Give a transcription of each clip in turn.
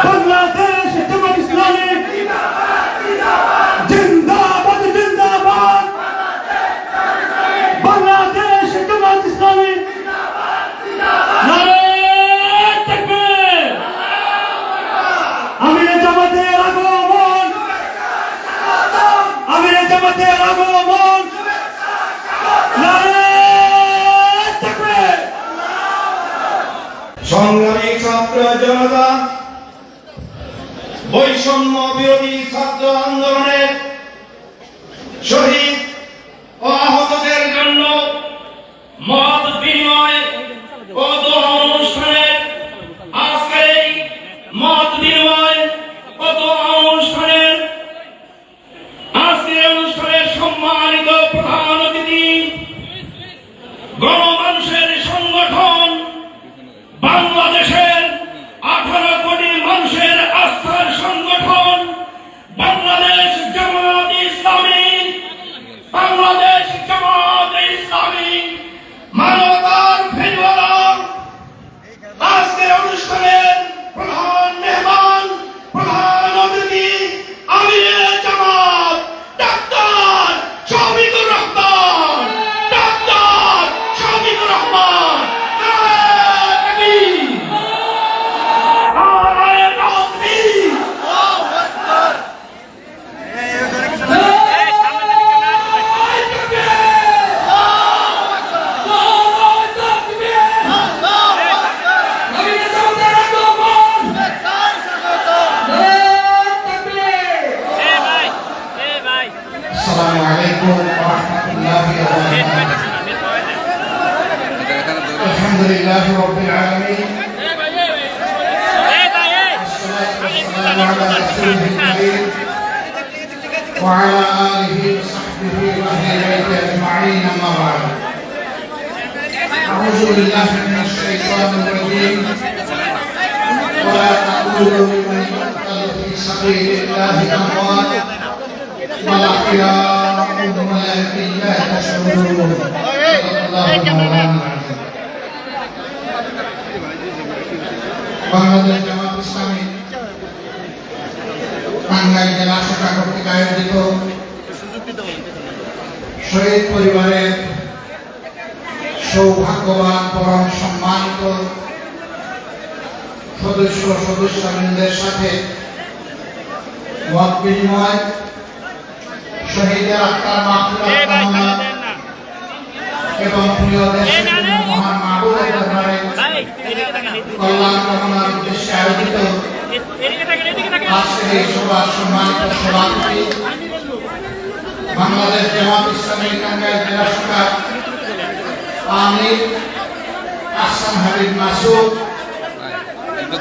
বাংলাদেশ বাংলাদেশ জামাত ইসলামী টাঙ্গাইল জেলা শাখা কর্তৃক আয়োজিত সৌভাগ্যবান পরম সম্মানিত সদস্য সদস্যবৃন্দের সাথে মত বিনিময় শহীদের আত্মার মাফিরাত কামনা এবং প্রিয় দেশের মহান মাহবুবের দরবারে কল্যাণ কামনার উদ্দেশ্যে আয়োজিত আজকের এই সভা সম্মানিত সভাপতি বাংলাদেশ জামাত ইসলামী টাঙ্গাইল জেলা শাখা আমির আসাম হাবিব মাসুদ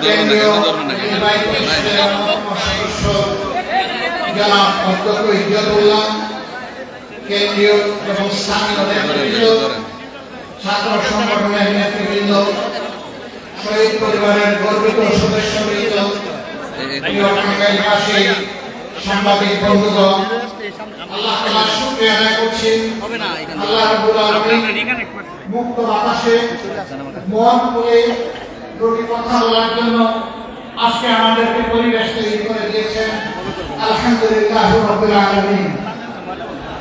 কেন্দ্রীয় সদস্য জনাব অধ্যক্ষ ইজ্জতুল্লাহ কেন্দ্রীয় এবং স্থানীয় নেতৃবৃন্দ ছাত্র সংগঠনের নেতৃবৃন্দ শহীদ পরিবারের গর্বিত সদস্যবৃন্দ টাঙ্গাইলবাসী সাংবাদিক বন্ধুগণ আল্লাহ তাআলার শুকরিয়া আদায় করছি। আল্লাহ রাব্বুল আলামিন মুক্ত বাতাসে মন খুলে দুটি কথা বলার জন্য আজকে আমাদেরকে পরিবেশ তৈরি করে দিয়েছেন। আলহামদুলিল্লাহ রবিল আলমিন।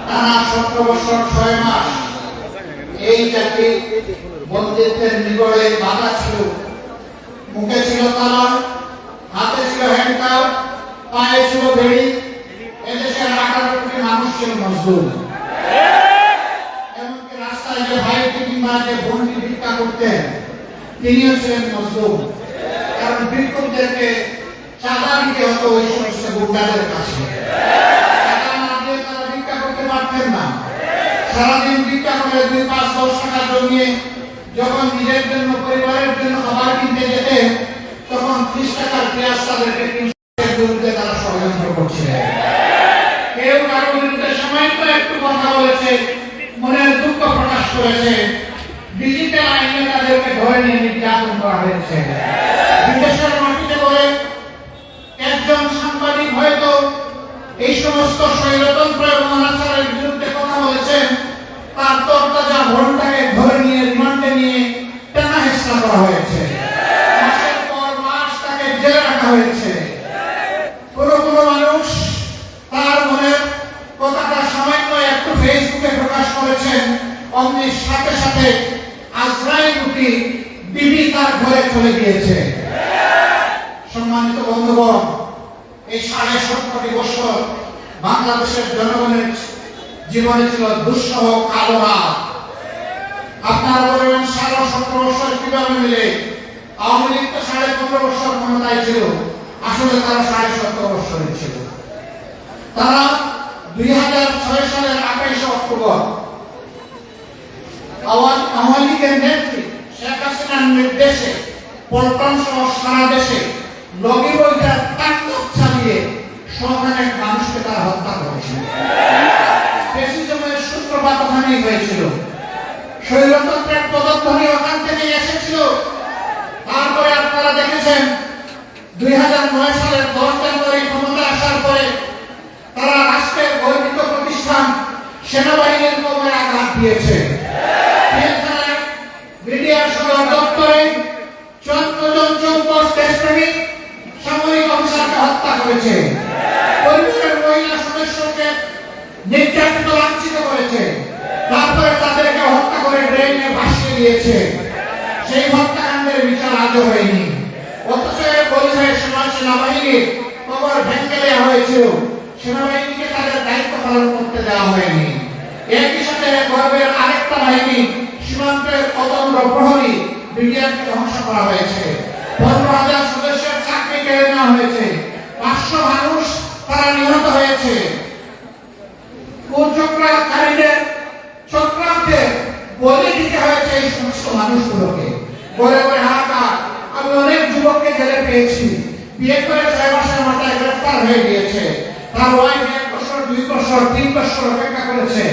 টানা সতেরো বছর, ছয় মাস এই জাতি বন্দিত্বের নিগড়ে বাধা ছিল। মুখে ছিল তালা হাতে ছিল হ্যান্ডকার পায়ে ছিল বেড়ি। এদেশের আঠারো কোটি মানুষ ছিল মজদুর। এমনকি রাস্তায় যে ভাই কিংবা বন্দি ভিক্ষা করতেন। তিনিও ছিলেন মজদুর কারণ ভিক্ষুকদেরকে চাঁদা দিতে হতো ওই সমস্ত গুন্ডাদের কাছে। সারাদিন ভিক্ষা করে দুই পাঁচ দশ টাকা জমিয়ে যখন নিজের জন্য, পরিবারের জন্য খাবার কিনতে যেতেন তখন ত্রিশ টাকার পেঁয়াজ তাদেরকে বিরুদ্ধে তারা ষড়যন্ত্র করছিলেন কেউ কারও বিরুদ্ধে সামান্য একটু কথা বলেছে করেছে। ডিজিটাল আইনে তাদেরকে ধরে নিয়ে নির্যাতন করা হয়েছে। বিদেশের মাটিতে বলে একজন সাংবাদিক হয়তো এই সমস্ত স্বৈরতন্ত্র এবং অনাচারের বিরুদ্ধে কথা বলেছেন, তার তরতাজা ভোটটাকে অমনি সাথে সাথে আজরাইল রূপী বিবি তার ঘরে চলে গিয়েছে। সম্মানিত বন্ধুগণ, এই সাড়ে সত্তরটি বছর বাংলাদেশের জনগণের জীবনে ছিল দুঃসহ কালো রাত। আপনারা বলবেন সাড়ে সতেরো বছর কীভাবে মিলে? আওয়ামী লীগ তো সাড়ে পনেরো বছর ক্ষমতায় ছিল। আসলে তারা সাড়ে সতেরো বছরের ছিল। তারা দুই হাজার ছয় সালের আঠাইশে অক্টোবর আওয়ামী লীগের নেত্রী শেখ হাসিনার নির্দেশে, পল্টন সহ সারা দেশে লগি চালিয়ে মানুষকে তারা হত্যা করেছিল সূত্রপাত ওখানেই হয়েছিল। স্বৈরতন্ত্রের পদধ্বনি ওখান থেকে এসেছিল। তারপরে আপনারা দেখেছেন, দুই হাজার নয় সালের দশ ক্ষমতা আসার পরে তারা রাষ্ট্রের গর্বিত প্রতিষ্ঠান সেনাবাহিনীর কবরে আঘাত দিয়েছে। করেছে। পরিবারের মহিলা সদস্যকে নির্যাতিত, লাঞ্ছিত করেছে। তারপরে তাদেরকে হত্যা করে ড্রেনে ভাসিয়ে দিয়েছে। সেই হত্যাকাণ্ডের বিচার আজও হয়নি। অথচ পরিচয়ে সমাজ সেনাবাহিনীর কবর ভেঙে দেওয়া হয়েছিল। সেনাবাহিনীকে তাদের দায়িত্ব পালন করতে দেওয়া হয়নি। একই সাথে গর্বের আরেকটা বাহিনী, সীমান্তের অতন্ত্র প্রহরী বিডিআরকে ধ্বংস করা হয়েছে। পনেরো হাজার সদস্যের চাকরি কেড়ে নেওয়া হয়েছে। পাঁচশো মানুষ তারা নিহত হয়েছে। অনেক যুবককে জেলে পেয়েছি। বিয়ে হয়ে দুই বছর, তিন করেছে।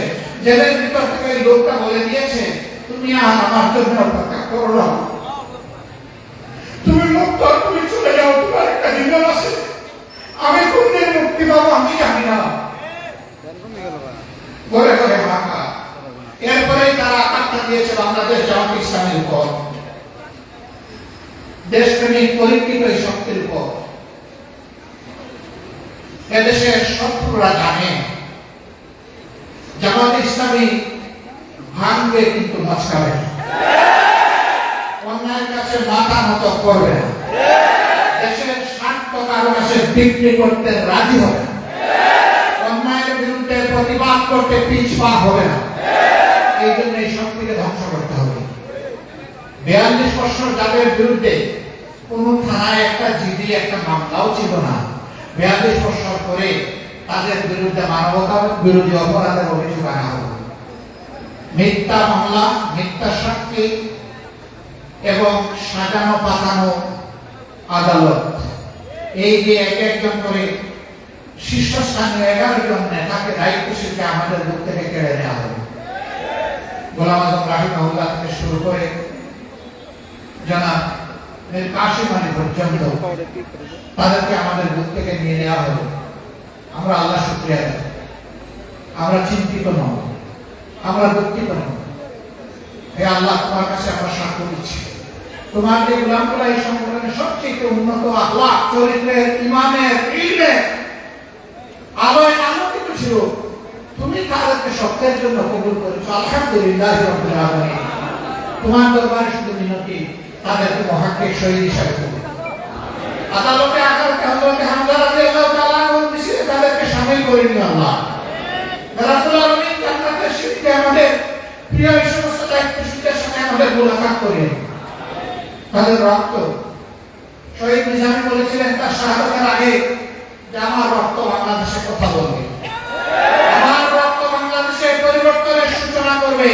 জেলের ভিতর থেকে তুমি আর তুমি তুমি চলে যাও, তোমার একটা জীবন আছে। আমি কোনদিন মুক্তি পাবো, আমি জানি না। ঘরে ঘরে হাঁকা এরপরেই তারা আঘাতটা দিয়েছে বাংলাদেশ জামাত ইসলামের উপর। দেশপ্রেমিক পরীক্ষিত এই শক্তির উপর। এদেশের শত্রুরা জানে। জামাত ইসলামী ভাঙবে কিন্তু মস্কাবে অন্যায়ের কাছে মাথা নত করবে দেশের স্বার্থ কারও কাছে বিক্রি করতে রাজি হবে অন্যায়ের বিরুদ্ধে প্রতিবাদ করতে পিছপা হবে না। এই জন্য এই শক্তিকে ধ্বংস করতে হবে। বিয়াল্লিশ বছর যাদের বিরুদ্ধে কোন থানায় একটা জিডি, একটা মামলাও ছিল না, বিয়াল্লিশ বছর পরে তাদের বিরুদ্ধে মানবতা বিরোধী অপরাধের অভিযোগ আনা হবে মিথ্যা মামলা, মিথ্যা সাক্ষী এবং সাজানো পাতানো আদালত। এই যে এক একজন করে শীর্ষস্থানীয় এগারো জন দায়িত্বশীলকে আমাদের বুক থেকে কেড়ে নেওয়া হবে। গোলাম আজম থেকে শুরু করে পর্যন্ত তাদেরকে আমাদের বুক থেকে নিয়ে নেওয়া হবে। আমরা আল্লাহ শুক্রিয়া আমরা চিন্তিত নয় আমরা দুঃখিত নয় হে আল্লাহ, তোমার কাছে আমরা সাক্ষ্য দিচ্ছি। তোমার যে গোলামগুলো এই সংগঠনের সবচেয়ে উন্নত আল্লাহ চরিত্রের, ইমানের আলোয় আলোকিত ছিল। তুমি তাদেরকে সত্যের জন্য কবুল করেছ। আলহামদুলিল্লাহ তোমার দরবারে শুধু মিনতি, তাদেরকে মহাক্কিক শহীদ হিসাবে আদালতে আদালতে তাদেরকে করে আল্লাহ। আমাদের প্রিয় এই সমস্ত দায়িত্বশীলদের সাথে আমাদের মোলাকাত করিয়ে। তাদের রক্ত। শহীদ নিজামী বলেছিলেন তার শাহাদতের আগে যে আমার রক্ত বাংলাদেশে কথা বলবে। আমার রক্ত বাংলাদেশে পরিবর্তনের সূচনা করবে।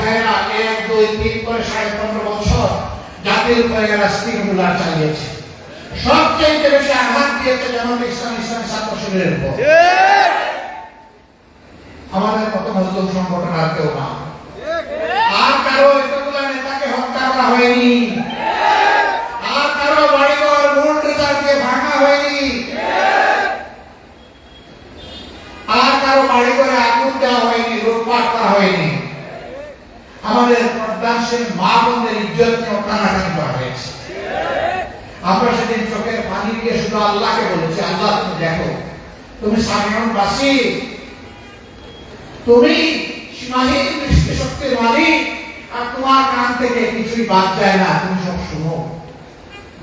ভাইরা এক, দুই, তিন করে সাড়ে পনেরো বছর জাতির স্টিমুলার চালিয়েছে সবচেয়ে বেশি আঘাত দিয়েছে যেমন ইসলাম ইসলাম ছাত্র উপর। আমাদের মতো মজলুম সংগঠন আর কেউ না। আর কারও করা হয়নি। আর কারও বাড়িঘর মূল রেজাল্টকে ভাঙা হয়নি। আর কারও বাড়িঘরে আগুন দেওয়া হয়নি, লুটপাট করা হয়নি। আমাদের পর্দাশীল মা বোনদের ইজ্জত নিয়ে করা হয়েছে। আমরা সেদিন চোখের পানি দিয়ে শুধু আল্লাহকে বলেছি, আল্লাহ, তুমি দেখো, তুমি সাধারণ বাসী। তুমি সীমাহীন দৃষ্টি শক্তির মালিক। আর তোমার কান থেকে কিছুই বাদ যায় না, তুমি সব শুনো।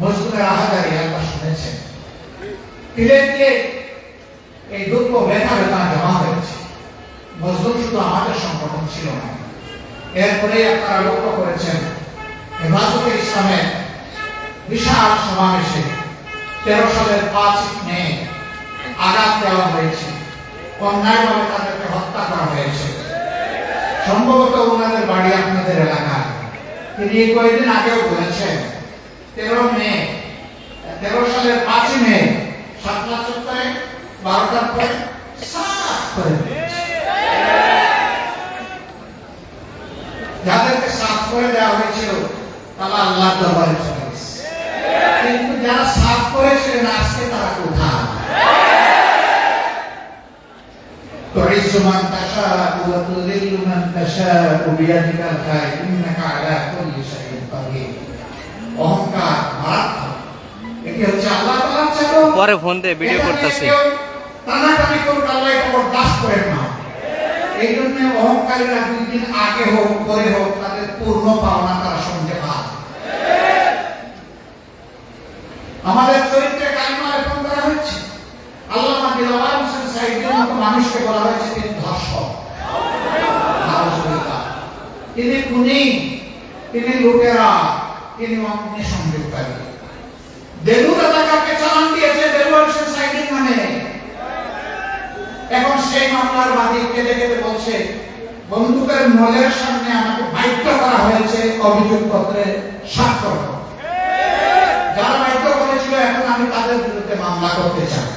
মজদুরের আহাজারি একবার শুনেছেন ধীরে ধীরে এই দুঃখ, ব্যথা বেদনা জমা হয়েছে। মজদুর শুধু আমাদের সংগঠন ছিল না। এরপরে আপনারা লক্ষ্য করেছেন হেফাজতে ইসলামের বিশাল সমাবেশে তেরো সালের পাঁচ মে আঘাত দেওয়া হয়েছে। অন্যায়ভাবে তাদেরকে হত্যা করা হয়েছে। সম্ভবত ওনাদের বাড়ি আপনাদের এলাকায় তিনি কয়েকদিন আগেও বলেছেন, তেরো মে, তেরো সালের পাঁচ মে, সাতটা সপ্তাহে, বারোটার পরে যাদেরকে সাফ করে দেওয়া হয়েছিল, তারা আল্লাহ দরবারে চলে কিন্তু যারা সাফ করেছিলেন আজকে তারা কোথায়? তো এই সমান تشاء وتذل من تشاء بيدك الخير انك على كل شيء قدير অহংকার মারাত্মক এটি হচ্ছে আল্লাহ তাআলার চাদর পরে ফোন দিয়ে ভিডিও করতেছি টানাটানি করুক আল্লাহ এটা বরদাস্ত করেন না এই জন্য অহংকারীরা দুই দিন আগে হোক পরে হোক তাদের পূর্ণ পাওনা তারা সঙ্গে পায় আমাদের চরিত্রে কালিমা লেপন করা হয়েছে আল্লামা দিলওয়ার হোসেন সাইদের মতো মানুষকে বলা হয়েছে তিনি খুনি, তিনি লুটেরা, তিনি অগ্নি সংযোগকারী। দেলুর এলাকাকে চালান দিয়েছে দেলুয়ার সাইদের নামে এখন সেই মামলার বাদী কেঁদে কেঁদে বলছে, বন্দুকের মলের সামনে আমাকে বাধ্য করা হয়েছে অভিযোগ পত্রে স্বাক্ষর। যারা বাধ্য করেছিল, এখন আমি তাদের বিরুদ্ধে মামলা করতে চাই।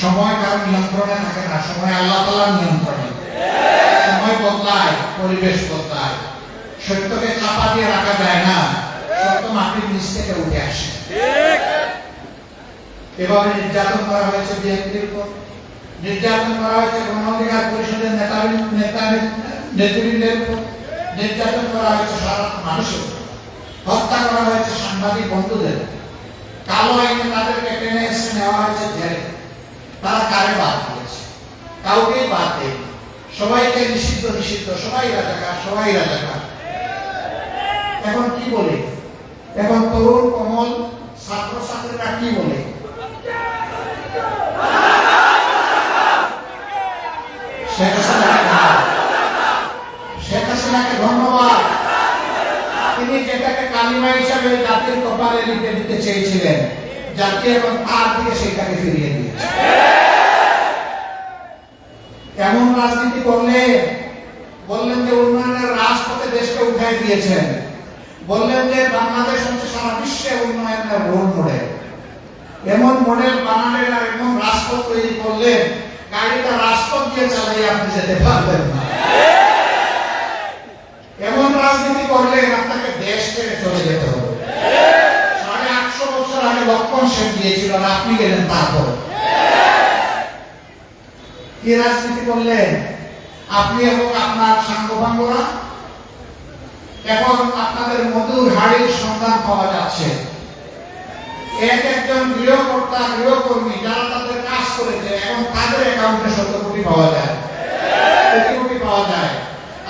সময় কার নিয়ন্ত্রণে থাকে না, সময় আল্লাহ তালার নিয়ন্ত্রণে। সময় বদলায়, পরিবেশ বদলায়। সত্যকে চাপা দিয়ে রাখা যায় না, সত্য মাটির নিচ থেকে উঠে আসে। এভাবে নির্যাতন করা হয়েছে বিএনপির উপর। নির্যাতন করা হয়েছে গণ অধিকার পরিষদের নেতা নেতা নেতৃবৃন্দের উপর। নির্যাতন করা হয়েছে সারা মানুষের হত্যা করা হয়েছে সাংবাদিক বন্ধুদের কালো আইনে তাদেরকে টেনে এসে নেওয়া হয়েছে জেলে। তারা কারে বাদ দিয়েছে? কাউকেই বাদ দেয় সবাইকে নিষিদ্ধ নিষিদ্ধ। সবাই রাজাকার সবাই রাজাকার। এখন কি বলে? এখন তরুণ, কমল ছাত্র ছাত্রীরা কি বলে? শেখ ধন্যবাদ। শেখ জাতির এবং তার দিকে সেটাকে ফিরিয়ে দিয়েছে। এমন রাজনীতি করলে বললেন যে উন্নয়নের রাজপথে দেশকে উঠাই দিয়েছেন। বললেন যে বাংলাদেশ হচ্ছে সারা বিশ্বে উন্নয়নের রোল মডেল। এমন মডেল বানালেন আর এমন রাজপথ তৈরি করলেন, গাড়িটা রাজপথ দিয়ে চালাই আপনি যেতে পারবেন না। এমন রাজনীতি করলেন আপনাকে দেশ ছেড়ে চলে যেতে হবে। সাড়ে আটশো বছর আগে লক্ষণ সেন দিয়েছিল আর আপনি গেলেন তারপর। কি রাজনীতি করলেন? আপনি এবং আপনার সাঙ্গপাঙ্গরা এখন আপনাদের মধুর হাড়ির সন্ধান পাওয়া যাচ্ছে। এক একজন গৃহকর্তা, গৃহকর্মী, যারা তাদের কাজ করেছে তাদের অ্যাকাউন্টে কোটি পাওয়া যায়। কোটি কোটি পাওয়া যায়।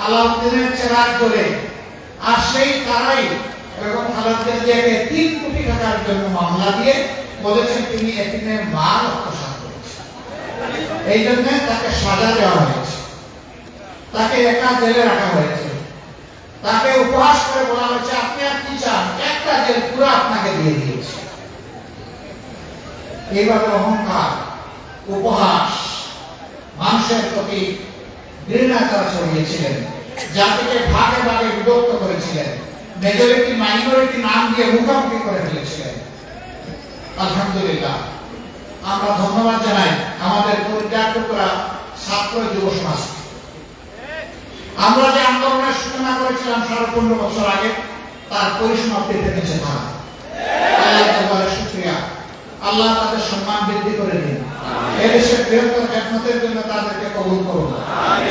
আলাউদ্দিনের চেরাগ আর সেই তারাই বেগম খালেদা জিয়াকে তিন কোটি টাকার জন্য মামলা দিয়ে বলেছেন তিনি এতিমের মা আত্মসাৎ করেছেন এই জন্য তাকে সাজা দেওয়া হয়েছে। তাকে একা জেলে রাখা হয়েছে। তাকে উপহাস করে বলা হয়েছে, আপনি আর কি চান? একটা জেল পুরো আপনাকে দিয়ে দিয়েছে। এইভাবে অহংকার, উপহাস মানুষের প্রতি ছড়িয়েছিলেন জাতিকে ভাগে ভাগে বিভক্ত করেছিলেন। মেজরিটি মাইনরিটি নাম দিয়ে করে ফেলেছিলেন। আলহামদুলিল্লাহ। আমরা ধন্যবাদ জানাই। আমাদের পরিত্যাগরা ছাত্র যুব সমাজ। আমরা যে আন্দোলনের সূচনা করেছিলাম সাড়ে পনেরো বছর আগে তার পরিসমাপ্তি পেতেছে তারা আল্লাহ আল্লাহ তাদের সম্মান বৃদ্ধি করে দিন। এদেশের বৃহত্তর খেদমতের জন্য তাদেরকে কবুল করুন।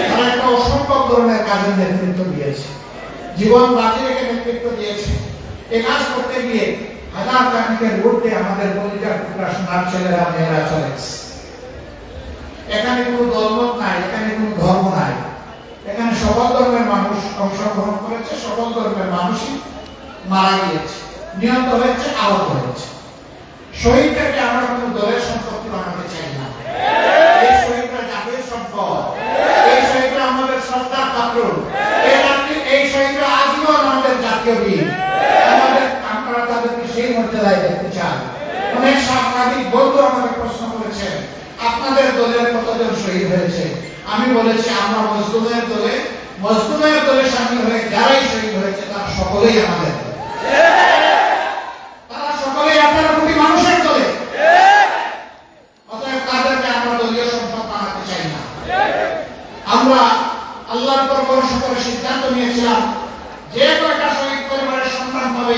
তারা একটা অসম্ভব ধরনের কাজের নেতৃত্ব দিয়েছে। জীবন বাজি রেখে নেতৃত্ব দিয়েছে। এ কাজ করতে গিয়ে হাজার আমাদের টুকরা সোনার ছেলেরা, মেয়েরা চলে এখানে কোনো দলমত নাই, এখানে কোনো ধর্ম নাই। এখানে সকল ধর্মের মানুষ অংশগ্রহণ করেছে, সকল ধর্মের মানুষই মারা গিয়েছে, নিহত হয়েছে, আহত হয়েছে। শহীদটাকে আমরা কোনো দলের সম্পত্তি বানাতে চাই না এই শহীদরা জাতীয় সম্পদ এই শহীদরা আমাদের শ্রদ্ধার পাত্র এই জাতি- এই শহীদরা আজীবন আমাদের জাতীয় বীর আমাদের আমরা তাদেরকে সেই মর্যাদায় দেখতে চাই অনেক সাংবাদিক বন্ধু আমাকে প্রশ্ন করেছেন আপনাদের দলের কতজন শহীদ হয়েছে আমি বলেছি আমরা মজলুমের দলে মজলুমের দলে সামিল হয়ে যারাই শহীদ হয়েছে তারা সকলেই আমাদের দলে। তারা সকলেই আপনার প্রতি মানুষের দলে অতএব তাদেরকে আমরা দলীয় সম্পদ বানাতে চাই না আমরা আল্লাহর পর ভরসা করে সিদ্ধান্ত নিয়েছিলাম যে কয়টা শহীদ পরিবারের সন্তান পাবে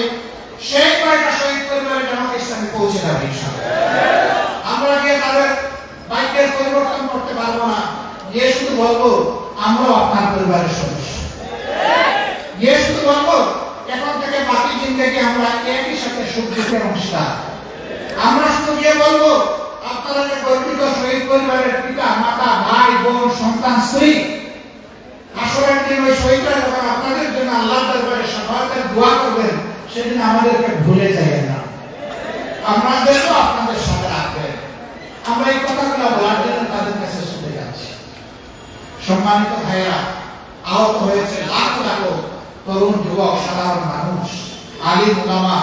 সেই কয়টা শহীদ পরিবারের জামাত ইসলামে পৌঁছে যাবে ইনশাআল্লাহ। আমরা গিয়ে তাদের বাইকের পরিবর্তন করতে পারব না গিয়ে শুধু বলব, আমরাও আপনার পরিবারের সদস্য। গিয়ে শুধু বলব, এখন থেকে বাকি জিন্দগি আমরা একই সাথে সুখ দুঃখের অংশীদার আমরা শুধু গিয়ে বলব জন্য আমাদেরকে ভুলে যাবেন না। আমাদেরও আপনাদের সাথে আমরা এই কথাগুলো বলার জন্য তাদের সম্মানিত ভাইয়েরা আহত হয়েছে লাখ লাখ তরুণ যুবক সাধারণ মানুষ। আলিম উলামা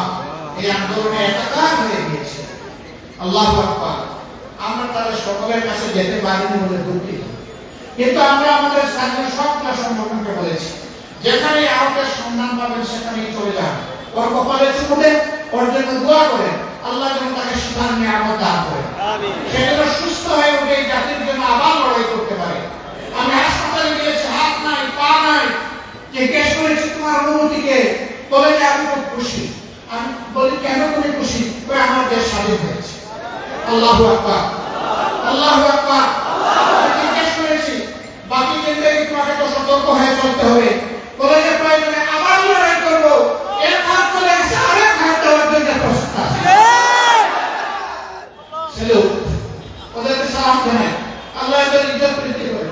এই আন্দোলনে একাকার হয়ে গিয়েছে। আল্লাহ আকবার। আমরা তাদের সকলের কাছে যেতে পারিনি বলে দুঃখিত। কিন্তু আমরা আমাদের স্থানীয় সবগুলো সংগঠনকে বলেছি যেখানে আহতের সন্ধান পাবেন সেখানেই চলে যান। ওর কপালে চুমুটে ওর জন্য দোয়া করেন আল্লাহ যেন তাকে সুধার নিয়ামত দান করেন। সে যেন সুস্থ হয়ে উঠে জাতির জন্য আবার লড়াই করতে পারে আমি হাসপাতালে গিয়েছি হাত নাই পা নাই জিজ্ঞেস করেছি তোমার অনুমতিকে বলে যে আমি খুব খুশি। আমি বলি, কেন তুমি খুশি? ওই আমার দেশ স্বাধীন হয়েছে। আল্লাহ আকবার। আল্লাহ আকবার। জিজ্ঞেস করেছি, বাকি জিন্দগি তোমাকে তো সতর্ক হয়ে চলতে হবে? বলে যে, প্রয়োজনে আবার লড়াই করব এক হাত চলে গেছে আরেক হাত দেওয়ার জন্য প্রস্তুত আছে সেলুট ওদেরকে সালাম জানাই আল্লাহ এদের ইজ্জত বৃদ্ধি করে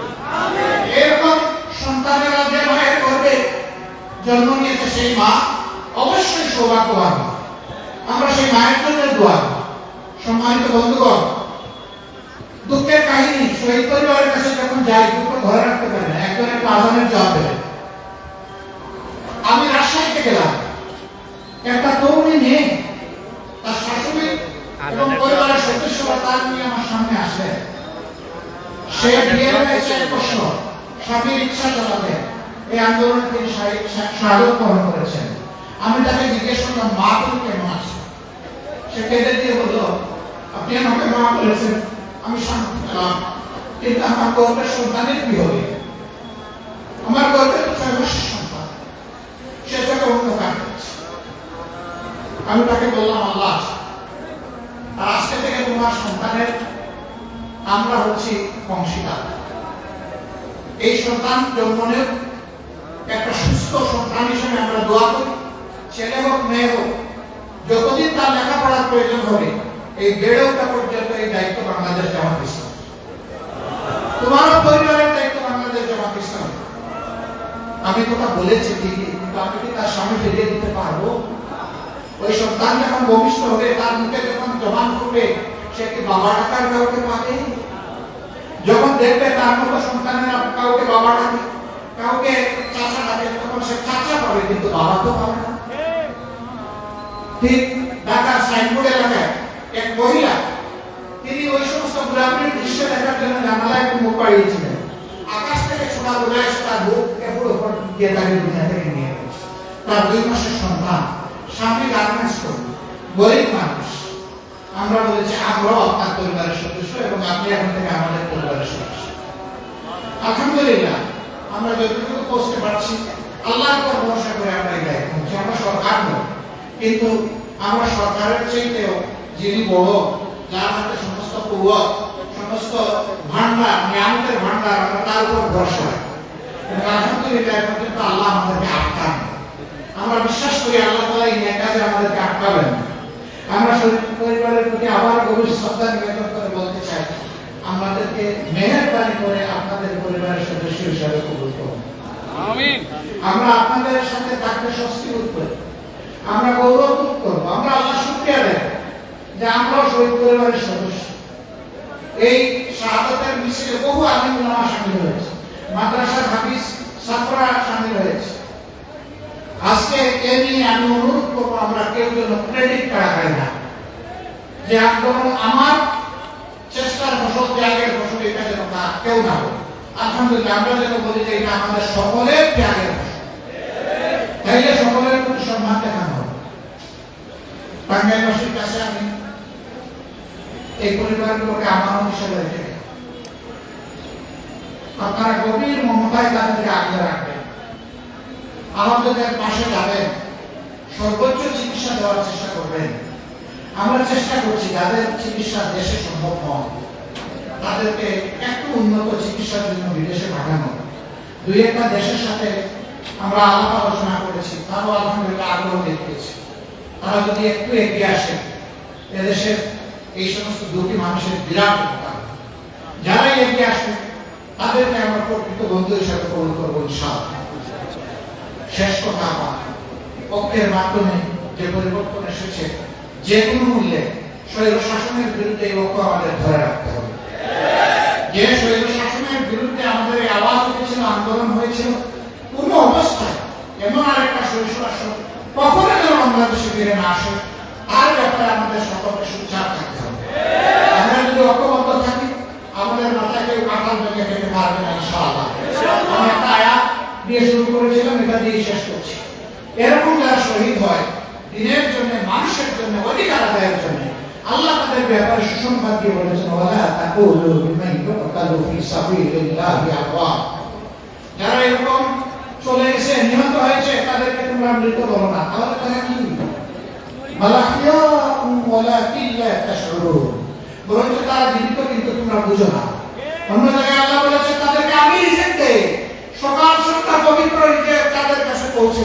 এরকম সন্তানেরা যে মায়ের গর্ভে জন্ম নিয়েছে সেই মা অবশ্যই সৌভাগ্যবান মা। আমরা সেই মায়ের জন্য দোয়া করি। সম্মানিত বন্ধুগণ দুঃখের কাহিনী শহীদ পরিবারের কাছে যখন যাই দুঃখ ধরে রাখতে পারে না একজন একটা আজানের জবাব দেবে আমি রাজশাহীতে গেলাম একটা তরুণী মেয়ে তার শাশুড়ি এবং পরিবারের সদস্যরা তার নিয়ে আমার সামনে আসে সে বিয়ে হয়েছে এক বছর স্বামী রিক্সা চালাতেন এই আন্দোলনে তিনি স্বাগত গ্রহণ করেছেন আমি তাকে জিজ্ঞেস করলাম মা তুমি কেমন আছো আমার গর্বের সন্তান আমি তাকে বললাম আল্লাহ আজকে থেকে তোমার সন্তানের আমরা হচ্ছি অংশীদার এই সন্তান জন্ম একটা সুস্থ সন্তান হিসেবে আমরা দোয়া করি ছেলে হোক মেয়ে হোক যতদিন তার লেখাপড়ার প্রয়োজন হবে, এই বেড়ে ওঠা পর্যন্ত এই দায়িত্ব বাংলাদেশ জামাত ইসলাম তোমারও পরিবারের দায়িত্ব বাংলাদেশ জামাত ইসলাম আমি কথা বলেছি ঠিকই, কিন্তু আমি কি তার স্বামী ফিরিয়ে দিতে পারব? ওই সন্তান যখন ভবিষ্য হবে, তার মুখে যখন জমান ফুটবে সে কি বাবা ডাকার কাউকে পাবে? যখন দেখবে তার মতো সন্তানেরা কাউকে বাবা ডাকে, কাউকে চাচা ডাকে, তখন সে চাচা পাবে, কিন্তু বাবা তো পাবে না। ঠিক ঢাকার সাইনবোর্ড এলাকায় এক মহিলা, তিনি ওই সমস্ত গ্রামের দৃশ্য দেখার জন্য জানালায় একটু মুখ বাড়িয়েছিলেন আকাশ থেকে সোনা এসে তার বুককে পুরো দিয়ে তাকে দুনিয়া থেকে নিয়ে গেছে তার দুই মাসের সন্তান, স্বামী গার্মেন্টস কর্মী গরিব মানুষ। আমরা বলেছি, আমরাও আপনার পরিবারের সদস্য এবং আপনি এখন থেকে আমাদের পরিবারের সদস্য। আলহামদুলিল্লাহ, আমরা যতটুকু পৌঁছতে পারছি, আল্লাহর উপর ভরসা করে আমরা দায়িত্ব নিচ্ছি। আমরা নই কিন্তু আমরা সরকারের চাইতেও যিনি বড় যার হাতে সমস্ত কুয়ত সমস্ত ভান্ডার নিয়ামতের ভান্ডার আমরা তার উপর ভরসা আলহামদুলিল্লাহ কিন্তু আল্লাহ আমাদেরকে আটকান। আমরা বিশ্বাস করি আল্লাহ তালা এই কাজে আমাদেরকে আটকাবেন। আমরা শরীর পরিবারের প্রতি আবার গভীর শ্রদ্ধা নিবেদন করে বলতে চাই আমাদেরকে মেহেরবানি করে আপনাদের পরিবারের সদস্য হিসাবে কবুল করুন। আমরা আপনাদের সাথে থাকতে স্বস্তি বোধ করি। আমরা গৌরব করব, আমরা আল্লাহ শুক্রিয়া দেব যে আমরাও শহীদ পরিবারের সদস্য। এই শাহাদতের মিছিলে বহু আলিম উলামা সামিল হয়েছে। মাদ্রাসার হাফিজ ছাত্ররা সামিল হয়েছে। আজকে এ নিয়ে আমি অনুরোধ করব, আমরা কেউ যেন ক্রেডিট করা হয় না। যে আন্দোলন আমার চেষ্টার ফসল, ত্যাগের ফসল, এটা যেন না কেউ না আলহামদুলিল্লাহ, আমরা যেন বলি যে এটা আমাদের সকলের ত্যাগের ফসল। তাইলে সকলের প্রতি সম্মান দেখানো কাছে আমি এই হিসেবে রেখে আপনারা গভীর মমতায় তাদেরকে রাখবেন। পাশে যাবেন। সর্বোচ্চ চিকিৎসা দেওয়ার চেষ্টা করবেন। আমরা চেষ্টা করছি যাদের চিকিৎসা দেশে সম্ভব নয়, তাদেরকে একটু উন্নত চিকিৎসার জন্য বিদেশে পাঠানো। দুই একটা দেশের সাথে আমরা আলাপ আলোচনা করেছি, তারাও আলহামদুলিল্লাহ আগ্রহ দেখিয়েছে তারা যদি একটু এগিয়ে আসে, এদেশের এই সমস্ত দুটি মানুষের বিরাট উপকার যারাই এগিয়ে আসবে, তাদেরকে আমরা প্রকৃত বন্ধু হিসাবে কবুল করব শেষ কথা আমার ঐক্যের মাধ্যমে যে পরিবর্তন এসেছে, যে কোনো মূল্যে স্বৈর শাসনের বিরুদ্ধে এই ঐক্য আমাদের ধরে রাখতে হবে। যে স্বৈর শাসনের বিরুদ্ধে আমাদের এই আওয়াজ উঠেছিল, আন্দোলন হয়েছিল, কোন অবস্থায় এমন আরেকটা স্বৈর শাসন কখনো বাংলাদেশে ফিরে না আসে তার ব্যাপারে আমাদের সকলকে সুচার থাকতে হবে। আমরা যদি ঐক্যবদ্ধ থাকি, আমাদের মাথায় কেউ কাঁঠাল ভেঙে খেতে পারবে না, ইনশাআল্লাহ। আমি একটা আয়াত দিয়ে শুরু করেছিলাম, এটা দিয়ে শেষ করছি। এরকম যারা শহীদ হয়, দিনের জন্য, মানুষের জন্য, অধিকার আদায়ের জন্য, আল্লাহ তাদের ব্যাপারে সুসংবাদ দিয়ে বলেছেন, ওয়ালা তাকুলু বিমান ইউকাতালু ফি সাবিলিল্লাহি আমওয়াত যারা এরকম চলে গেছে নিহত হয়েছে, তাদেরকে তোমরা মৃত বলো না। তাহলে তারা কি? সকাল তাদের কাছে পৌঁছে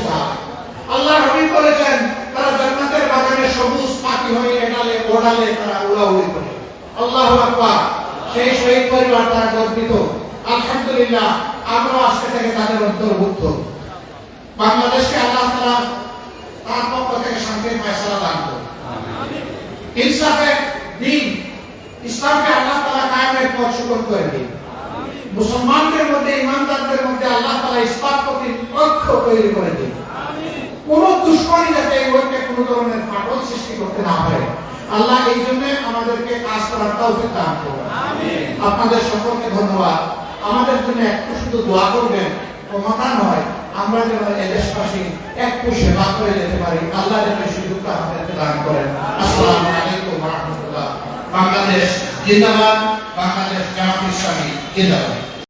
আল্লাহ বলেছেন, তারা সবুজ পাখি হয়ে এডালে ওড়ালে তারা করে। আল্লাহু সেই শহীদ পরিবার তারা গর্বিত। আলহামদুলিল্লাহ আমরা আজকে থেকে তাদের অন্তর্ভুক্ত। বাংলাদেশকে আল্লাহ তাআলা তার পক্ষ থেকে শান্তির ফয়সালা দান করুন। ইনসাফের দিন ইসলামকে আল্লাহ তাআলা কায়েমের পথ সুগম করে দিন। মুসলমানদের মধ্যে ইমানদারদের মধ্যে আল্লাহ তালা ইসলাম প্রতি ঐক্য তৈরি করে দিন। কোন দুশ্মনী যাতে এই ঐক্যে কোনো ধরনের ফাটল সৃষ্টি করতে না পারে। আল্লাহ এই জন্য আমাদেরকে কাজ করার তৌফিক দান করুন। আপনাদের সকলকে ধন্যবাদ। আমাদের জন্য একটু শুধু দোয়া করবেন। ক্ষমতা নয়। আমরা যেন এদেশবাসী একটু সেবা করে যেতে পারি। আল্লাহ যেন সুযোগটা আমাদেরকে দান করেন। আসসালাম আলাইকুম রহমতুল্লাহ। বাংলাদেশ জিন্দাবাদ, বাংলাদেশ জামাত ইসলামী জিন্দাবাদ।